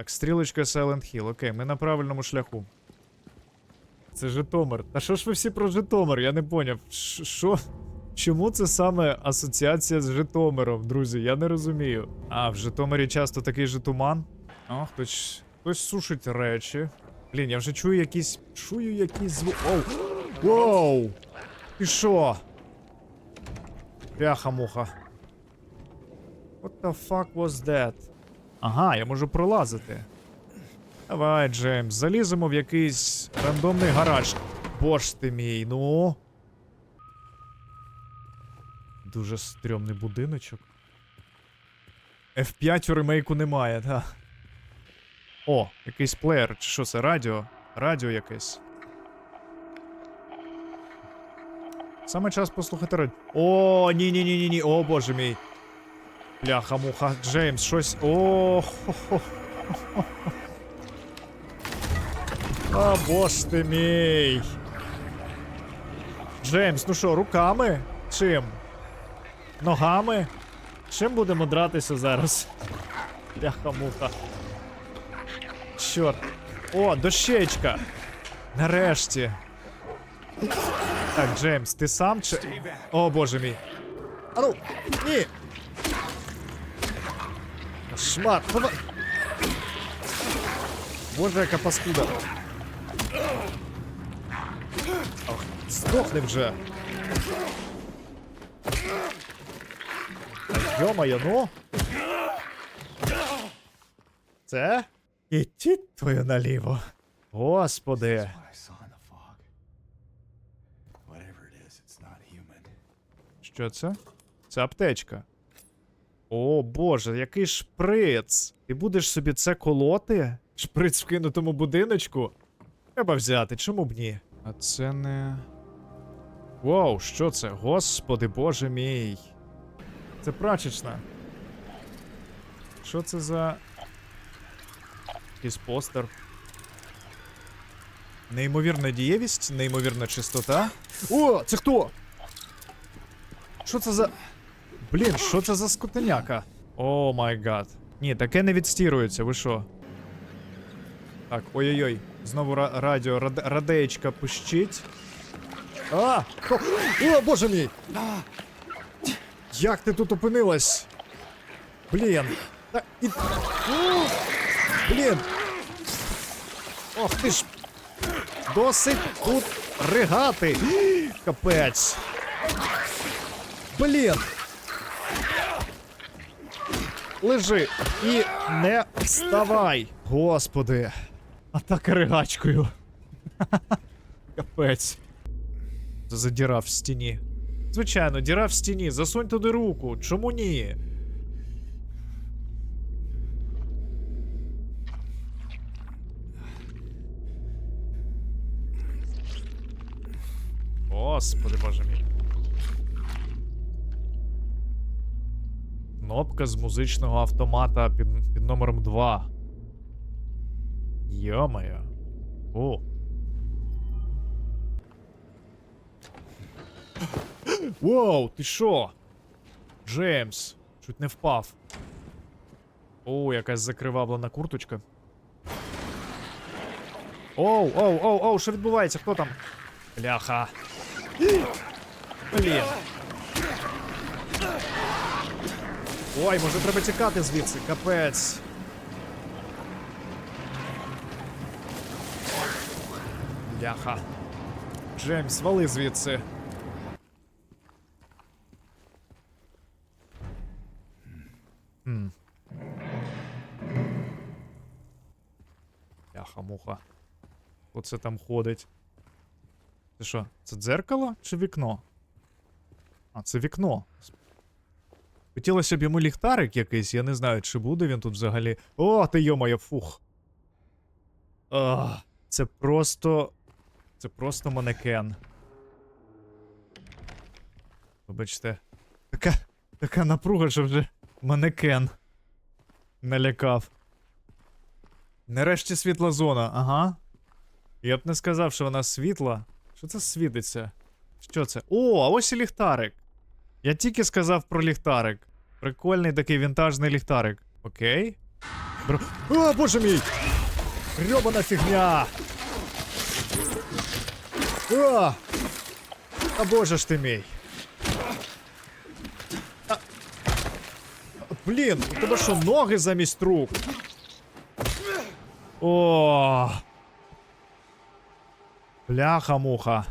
Так, стрілочка Silent Hill. Окей, ми на правильному шляху. Це Житомир. Та що ж ви всі про Житомир? Я не поняв. Що? Чому це саме асоціація з Житомиром, друзі? Я не розумію. А, в Житомирі часто такий же туман. О, хтось, хтось сушить речі. Блін, я вже чую якісь. Чую якісь звук. Оу! Воу! І що? Бляха-муха. What the fuck was that? Ага, я можу пролазити. Давай, Джеймс, заліземо в якийсь рандомний гараж. Боже ти мій, ну. Дуже стрьомний будиночок. F5 у ремейку немає, та. О, якийсь плеєр, чи що це, радіо? Радіо якесь. Саме час послухати радіо. О, ні ні ні ні ні О, боже мій. Бляха, муха, Джеймс, щось. О, хо хо О, боже ти мій. Джеймс, ну що, руками? Чим? Ногами? Чим будемо дратися зараз? Бляха-муха. Чорт. О, дощечка. Нарешті. Так, Джеймс, ти сам чи. О, боже мій. А ну, ні. Шмат, давай. Боже, яка паскуда. Ох, здохни вже. Йо-моє, ну. Це? Ідіть твою наліво. Господи. Що це? Це аптечка. О, боже, який шприц. Ти будеш собі це колоти? Шприц в кинутому будиночку? Треба взяти, чому б ні? А це не. Вау, що це? Господи боже мій. Це прачечна. Що це за. Якийсь постер. Неймовірна дієвість, неймовірна чистота. О, це хто? Що це за. Блін, що це за скотиняка? О май гад. Ні, таке не відстірується, ви що? Так, ой-ой-ой. Знову ра- радіо, рад- радеєчка пищить. А! О, боже мій! Як ти тут опинилась? Блін. Та, і... Блін. Ох ти ж. Досить тут ригати. Капець. Блін. Лежи і не вставай. Господи. Атака ригачкою. Капець. Це за діра в стіні. Звичайно, діра в стіні. Засунь туди руку. Чому ні? Господи, боже мій. Кнопка з музичного автомата під, під номером 2. Йо-моє. О. Воу, ти що? Джеймс, чуть не впав. О, якась закривавлена курточка. Оу, оу, оу, оу, що відбувається? Хто там? Бляха. Блін. Ой, може треба тікати звідси, капець. Бляха. Джеймс, вали звідси. Бляха-муха. Оце там ходить. Це що? Це дзеркало чи вікно? А, це вікно. Хотілося б йому ліхтарик якийсь, я не знаю, чи буде він тут взагалі. О, ти йомає, фух. Ах, це просто. Це просто манекен. Вибачте. Така. Така напруга, що вже манекен. Налякав. Нарешті світла зона, ага. Я б не сказав, що вона світла. Що це світиться? Що це? О, а ось і ліхтарик. Я тільки сказав про ліхтарик. Прикольний такий вінтажний ліхтарик. Окей. Бро... О, боже мій! Грьобана фігня! О! А боже ж ти мій! А... Блін, у тебе що, ноги замість рук? О! Бляха-муха.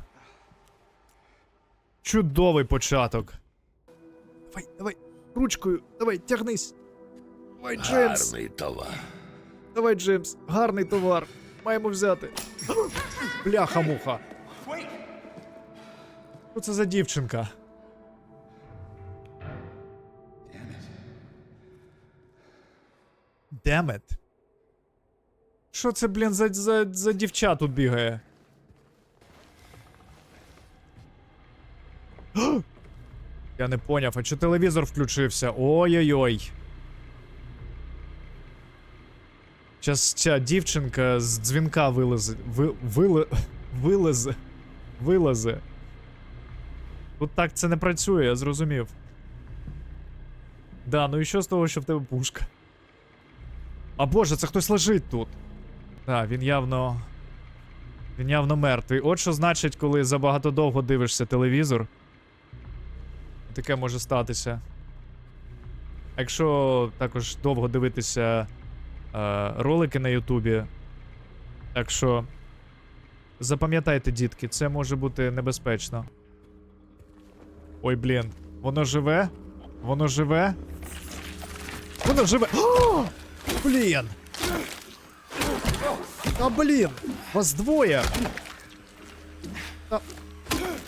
Чудовий початок. Давай, давай, ручкою, давай, тягнись. Давай, Джеймс. Гарний товар. Давай, Джеймс, гарний товар. Маємо взяти. Бляха-муха. Що це за дівчинка? It. Що це, блін, за, за, за дівча тут бігає? Я не поняв, а чи телевізор включився? Ой-ой-ой. Щас ця дівчинка з дзвінка вилезе. Ви, виле, вилезе. Вилезе. Тут так це не працює, я зрозумів. Да, ну і що з того, що в тебе пушка? А боже, це хтось лежить тут. Так, він явно. Він явно мертвий. От що значить, коли забагато довго дивишся телевізор. Таке може статися. Якщо також довго дивитися е, ролики на Ютубі. Так що запам'ятайте, дітки, це може бути небезпечно. Ой, блін, воно живе? Воно живе? Воно живе. О! Блін! А блін! Вас двоє! Та...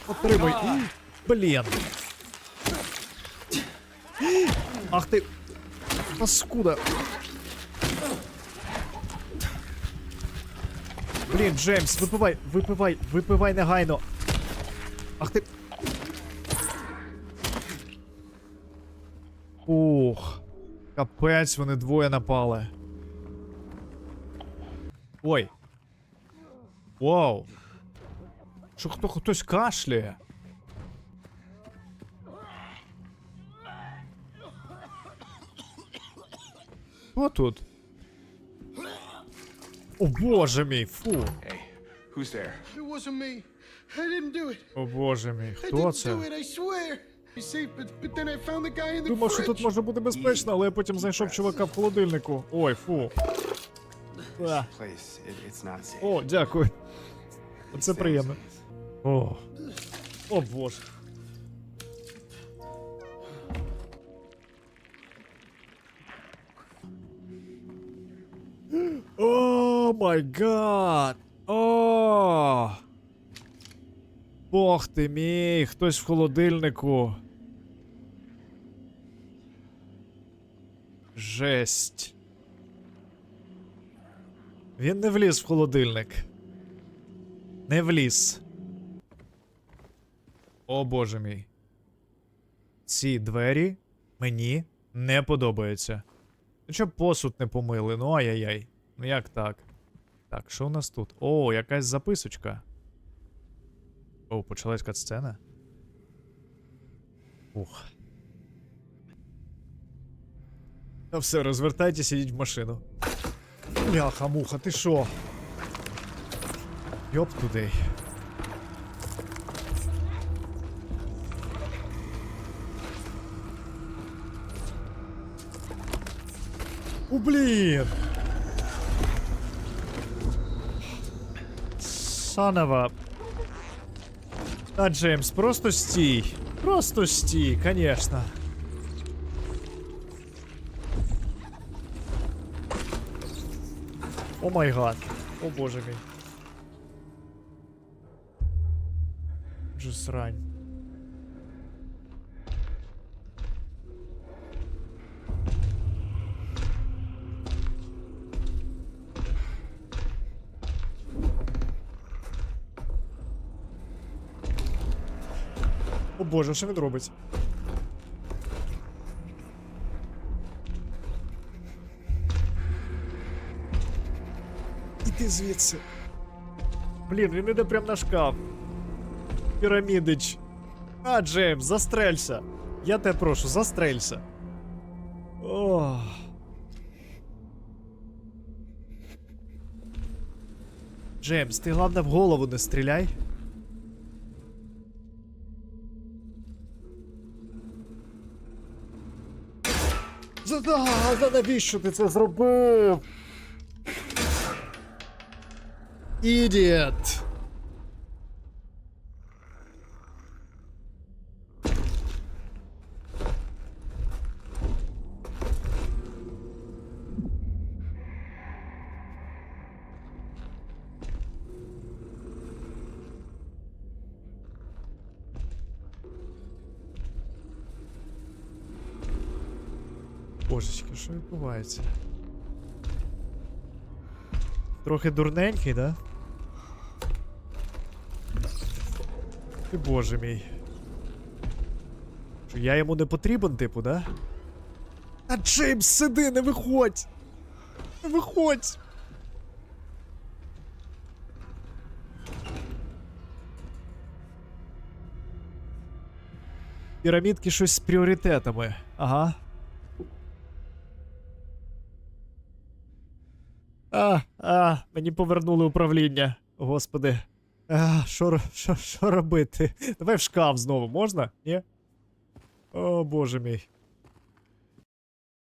Отримуй. Блін. Ах ти. Паскуда. Блін, Джеймс, випивай, випивай, випивай негайно. Ах ти. Ух. Капець, вони двоє напали. Ой. Вау. Що хто хтось кашляє? Хто тут? О боже мій, фу. Who's there? It wasn't me. I didn't do it. О боже мій, хто це? Думав, що тут може бути безпечно, але я потім знайшов чувака в холодильнику. Ой, фу. А, safe. О, дякую. Це приємно. О. О боже. Май гад. О. Бог ти мій, хтось в холодильнику. Жесть. Він не вліз в холодильник. Не вліз. О боже мій. Ці двері мені не подобаються. Ну що посуд не помили, ну ай-яй-яй. Ну як так? Так, що у нас тут? О, якась записочка. О, почалась катсцена. Ух. Та все, розвертайтеся, ідіть в машину. Бляха, муха, ти що? Йоп туди. У блін! Санова. А, Джеймс, просто стій. Просто стій, конечно. О май гад. О боже мій. Же боже, що він робить? Іди звідси. Блін, він іде прямо на шкаф. Пірамідич. А, Джеймс, застрелься. Я тебе прошу, застрелься. Ох. Джеймс, ти головне в голову не стріляй. За, за навіщо ти це зробив? Ідіот. Божечки, що відбувається? Трохи дурненький, да? Ти боже мій. Що я йому не потрібен, типу, да? А Джеймс, сиди, не виходь! Не виходь! Пірамідки щось з пріоритетами. Ага. А, а, мені повернули управління. Господи. А, що, що, що робити? Давай в шкаф знову, можна? Ні? О, боже мій.